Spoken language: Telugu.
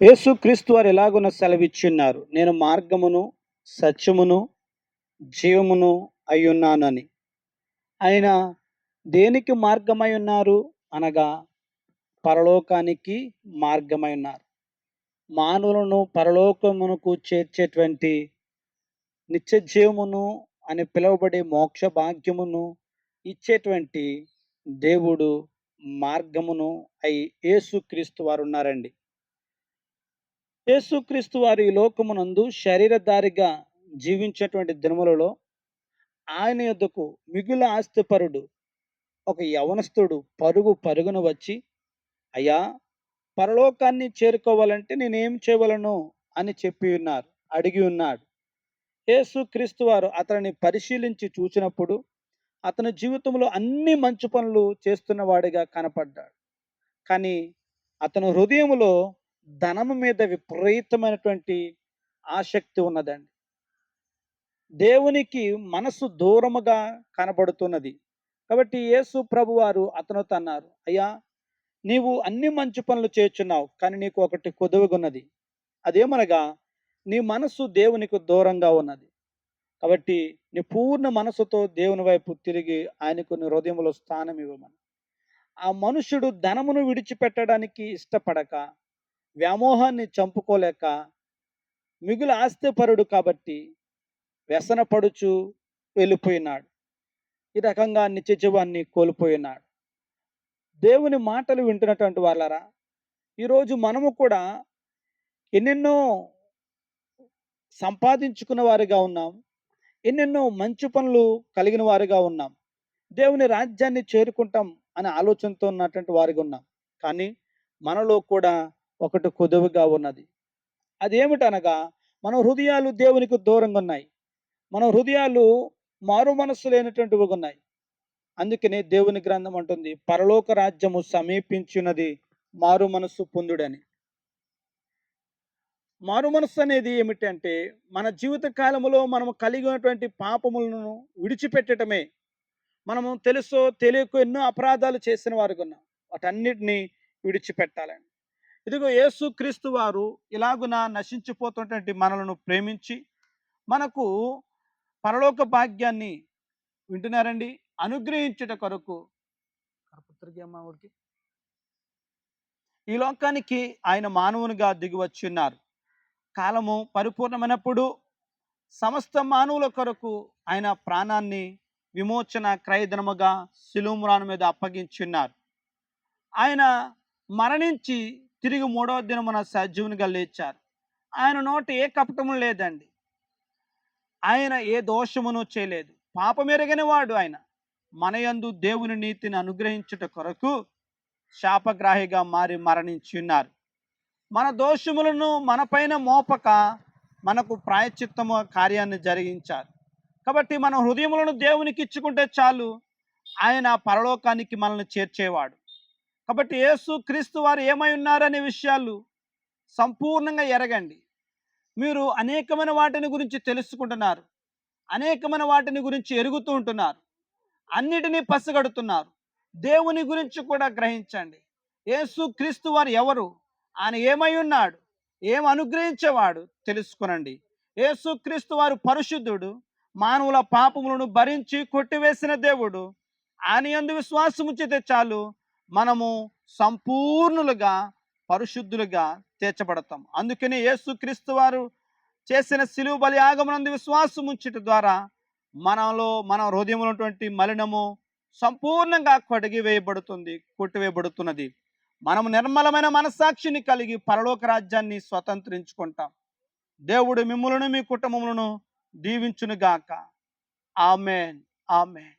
యేసు క్రీస్తు వారు ఎలాగున సెలవిచ్చున్నారు? నేను మార్గమును సత్యమును జీవమును అయ్యున్నానని. ఆయన దేనికి మార్గమై ఉన్నారు అనగా పరలోకానికి మార్గమై ఉన్నారు మానవులను పరలోకమునకు చేర్చేటువంటి నిత్య జీవమును అని పిలువబడే మోక్ష భాగ్యమును ఇచ్చేటువంటి దేవుడు మార్గమును అయి యేసుక్రీస్తు వారు ఉన్నారండి. యేసుక్రీస్తు వారి లోకమునందు శరీరధారిగా జీవించేటువంటి దినములలో ఆయన యొద్దకు మిగుల ఆస్తిపరుడు ఒక యవనస్తుడు పరుగు పరుగున వచ్చి అయ్యా పరలోకాన్ని చేరుకోవాలంటే నేనేం చేయవలను అని చెప్పి ఉన్నారు అడిగి ఉన్నాడు. యేసు క్రీస్తు వారు అతనిని పరిశీలించి చూసినప్పుడు అతని జీవితంలో అన్ని మంచి పనులు చేస్తున్నవాడిగా కనపడ్డాడు. కానీ అతను హృదయంలో ధనము మీద విపరీతమైనటువంటి ఆసక్తి ఉన్నదండి. దేవునికి మనసు దూరముగా కనబడుతున్నది. కాబట్టి యేసు ప్రభు వారు అతనితో అన్నారు అయ్యా నీవు అన్ని మంచి పనులు చేర్చున్నావు కానీ నీకు ఒకటి కొదువుగున్నది. అదేమనగా నీ మనస్సు దేవునికి దూరంగా ఉన్నది. కాబట్టి నీ పూర్ణ మనసుతో దేవుని వైపు తిరిగి ఆయనకు నీ హృదయంలో స్థానం ఇవ్వమని. ఆ మనుషుడు ధనమును విడిచిపెట్టడానికి ఇష్టపడక వ్యామోహాన్ని చంపుకోలేక మిగులు ఆస్తిపరుడు కాబట్టి వ్యసనపడుచు వెళ్ళిపోయినాడు. ఈ రకంగా నిత్య జీవాన్ని కోల్పోయినాడు. దేవుని మాటలు వింటున్నటువంటి వాళ్ళరా ఈరోజు మనము కూడా ఎన్నెన్నో సంపాదించుకున్న వారిగా ఉన్నాం ఎన్నెన్నో మంచి పనులు కలిగిన వారిగా ఉన్నాం దేవుని రాజ్యాన్ని చేరుకుంటాం అనే ఆలోచనతో ఉన్నటువంటి వారిగా ఉన్నాం. కానీ మనలో కూడా ఒకటి కొదువుగా ఉన్నది. అదేమిటనగా మన హృదయాలు దేవునికి దూరంగా ఉన్నాయి. మన హృదయాలు మారు మనస్సు లేనటువంటివి ఉన్నాయి. అందుకనే దేవుని గ్రంథం అంటుంది పరలోక రాజ్యము సమీపించినది మారు మనస్సు పొందుడని. మారు మనస్సు అనేది ఏమిటంటే మన జీవిత కాలంలో మనము కలిగి ఉన్నటువంటి పాపములను విడిచిపెట్టడమే. మనము తెలుసో తెలియకో ఎన్నో అపరాధాలు చేసిన వారికి ఉన్నాం. వాటన్నిటిని విడిచిపెట్టాలని. ఇదిగో యేసు క్రీస్తు వారు ఇలాగున నశించిపోతున్నటువంటి మనలను ప్రేమించి మనకు పరలోక భాగ్యాన్ని వింటున్నారండి. అనుగ్రహించుట కొరకు ఈ లోకానికి ఆయన మానవునిగా దిగివచ్చి ఉన్నారు. కాలము పరిపూర్ణమైనప్పుడు సమస్త మానవుల కొరకు ఆయన ప్రాణాన్ని విమోచన క్రయధనముగా శిలుమురాను మీద అప్పగించున్నారు ఆయన మరణించి తిరిగి మూడవ దినమున సజీవునిగా లేచారు. ఆయన నోట ఏ కపటము లేదండి. ఆయన ఏ దోషమును చేయలేదు. పాపమెరగని వాడు ఆయన. మనయందు దేవుని నీతిని అనుగ్రహించుట కొరకు శాపగ్రాహిగా మారి మరణించి ఉన్నారు. మన దోషములను మనపైన మోపక మనకు ప్రాయచిత్తము కార్యాన్ని జరిగించారు. కాబట్టి మన హృదయములను దేవునికి ఇచ్చుకుంటే చాలు. ఆయన పరలోకానికి మనల్ని చేర్చేవాడు. కాబట్టి యేసు క్రీస్తు వారు ఏమై ఉన్నారనే విషయాలు సంపూర్ణంగా ఎరగండి. మీరు అనేకమైన వాటిని గురించి తెలుసుకుంటున్నారు. అనేకమైన వాటిని గురించి ఎరుగుతూ ఉంటున్నారు. అన్నిటినీ పసిగడుతున్నారు. దేవుని గురించి కూడా గ్రహించండి. యేసు క్రీస్తు వారు ఎవరు? ఆయన ఏమై ఉన్నాడు? ఏం అనుగ్రహించేవాడు? తెలుసుకునండి. యేసు క్రీస్తు వారు పరిశుద్ధుడు మానవుల పాపములను భరించి కొట్టివేసిన దేవుడు. ఆయన ఎందు విశ్వాసము చాలు. మనము సంపూర్ణులుగా పరిశుద్ధులుగా తీర్చబడతాం. అందుకని యేసుక్రీస్తు వారు చేసిన సిలువు బలి ఆగమనందు విశ్వాసం ఉంచట ద్వారా మనలో మన హృదయంలో ఉన్నటువంటి మలినము సంపూర్ణంగా కొడిగి వేయబడుతుంది కొట్టివేయబడుతున్నది. మనము నిర్మలమైన మనస్సాక్షిని కలిగి పరలోక రాజ్యాన్ని స్వతంత్రించుకుంటాం. దేవుడు మిమ్ములను మీ కుటుంబములను దీవించునుగాక. ఆమెన్. ఆమెన్.